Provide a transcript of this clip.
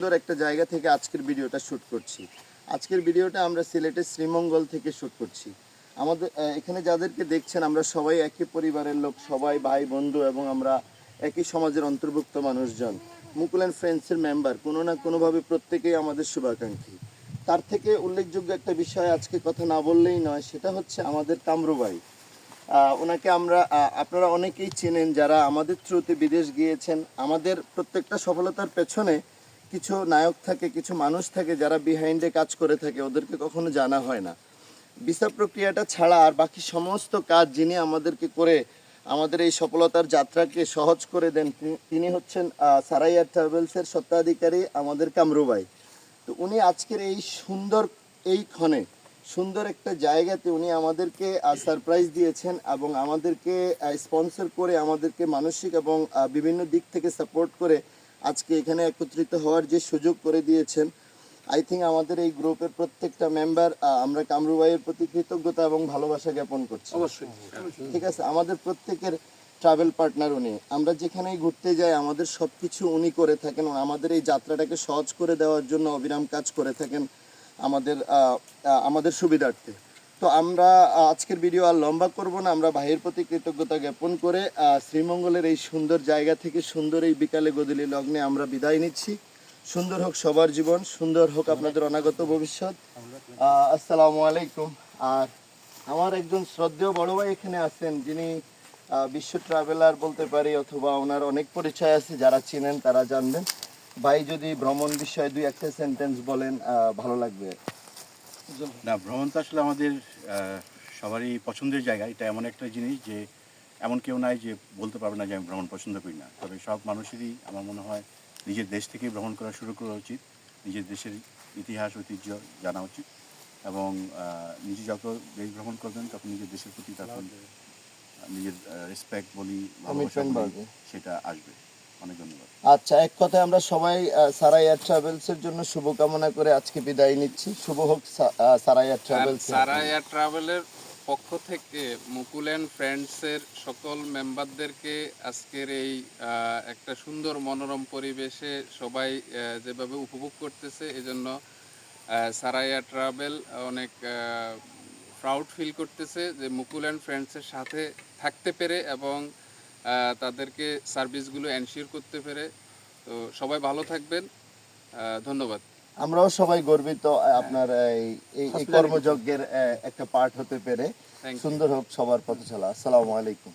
সুন্দর একটা জায়গা থেকে আজকের ভিডিওটা শ্যুট করছি। আজকের ভিডিওটা আমরা সিলেটের শ্রীমঙ্গল থেকে শ্যুট করছি। আমাদের এখানে যাদেরকে দেখছেন আমরা সবাই একই পরিবারের লোক সবাই ভাই বন্ধু এবং আমরা একই সমাজের অন্তর্ভুক্ত মানুষজন। মুকুল অ্যান্ড ফ্রেন্ডসের মেম্বার কোনো না কোনোভাবে প্রত্যেকেই আমাদের শুভাকাঙ্ক্ষী। তার থেকে উল্লেখযোগ্য একটা বিষয় আজকে কথা না বললেই নয় সেটা হচ্ছে আমাদের কামরুবাই আহ, ওনাকে আমরা আপনারা অনেকেই চেনেন যারা আমাদের থ্রুতে বিদেশ গিয়েছেন। আমাদের প্রত্যেকটা সফলতার পেছনে কিছু নায়ক থাকে কিছু মানুষ থাকে যারা বিহাইন্ডে কাজ করে থাকে ওদেরকে কখনো জানা হয় না। ভিসা প্রক্রিয়াটা ছাড়া আর বাকি সমস্ত কাজ যিনি আমাদেরকে করে আমাদের এই সফলতার যাত্রাকে সহজ করে দেন তিনি- হচ্ছেন আহ, সারাইয়া ট্রাভেলসের স্বত্বাধিকারী আমাদের কামরুবাই তো উনি আজকের এই সুন্দর এই ক্ষণে সুন্দর একটা জায়গাতে উনি আমাদেরকে সারপ্রাইজ দিয়েছেন এবং আমাদেরকে স্পন্সর করে আমাদেরকে মানসিক এবং বিভিন্ন দিক থেকে সাপোর্ট করে আজকে এখানে একত্রিত হওয়ার যে সুযোগ করে দিয়েছেন আই থিঙ্ক আমাদের এই গ্রুপের প্রত্যেকটা মেম্বার আমরা কামরু ভাইয়ের প্রতি কৃতজ্ঞতা এবং ভালোবাসা জ্ঞাপন করছি। অবশ্যই। ঠিক আছে আমাদের প্রত্যেকের ট্রাভেল পার্টনার উনি। আমরা যেখানেই ঘুরতে যাই আমাদের সব কিছু উনি করে থাকেন আমাদের এই যাত্রাটাকে সহজ করে দেওয়ার জন্য অবিরাম কাজ করে থাকেন আমাদের আমাদের সুবিধার্থে। তো আমরা আজকের ভিডিও আর লম্বা করব না। আমরা ভাইয়ের প্রতি কৃতজ্ঞতা জ্ঞাপন করে শ্রীমঙ্গলের এই সুন্দর জায়গা থেকে সুন্দর এই বিকালে গদিলি লগ্নে আমরা বিদায় নিচ্ছি। সুন্দর হোক সবার জীবন, সুন্দর হোক আপনাদের অনাগত ভবিষ্যৎ। আসসালামু আলাইকুম। আর আমার একজন শ্রদ্ধেয় বড় ভাই এখানে আছেন, যিনি বিশ্ব ট্রাভেলার বলতে পারি অথবা ওনার অনেক পরিচয় আছে, যারা চিনেন তারা জানবেন। ভাই যদি ভ্রমণ বিষয়ে দুই একটা সেন্টেন্স বলেন ভালো লাগবে। না ভ্রমণ তো আসলে আমাদের সবারই পছন্দের জায়গা। এটা এমন একটা জিনিস যে এমন কেউ নাই যে বলতে পারবে না যে আমি ভ্রমণ পছন্দ করি না। তবে সব মানুষেরই আমার মনে হয় নিজের দেশ থেকেই ভ্রমণ করা শুরু করা উচিত। নিজের দেশের ইতিহাস ঐতিহ্য জানা উচিত এবং নিজে যত দেশ ভ্রমণ করবেন তখন নিজের দেশের প্রতি তখন নিজের রেসপেক্ট বলি। সেটা আসবে। আচ্ছা এক কথায় আমরা সবাই সারাইয়া ট্রাভেলস এর জন্য শুভকামনা করে আজকে বিদায় নিচ্ছি। শুভ হোক সারাইয়া ট্রাভেলস সারাইয়া ট্রাভেলের পক্ষ থেকে মুকুল অ্যান্ড ফ্রেন্ডসের সকল মেম্বারদেরকে আজকের এই একটা সুন্দর মনোরম পরিবেশে সবাই যেভাবে উপভোগ করতেছে এজন্য সারাইয়া ট্রাভেল অনেক প্রাউড ফিল করতেছে যে মুকুল অ্যান্ড ফ্রেন্ডসের সাথে থাকতে পেরে এবং তাদেরকে সার্ভিসগুলো এনশিওর করতে পেরে তো সবাই ভালো থাকবেন। আহ, ধন্যবাদ। আমরাও সবাই গর্বিত আপনার এই এই- এই কর্মযজ্ঞের একটা পার্ট হতে পেরে। সুন্দর হোক সবার পথ চলা আসসালামু আলাইকুম।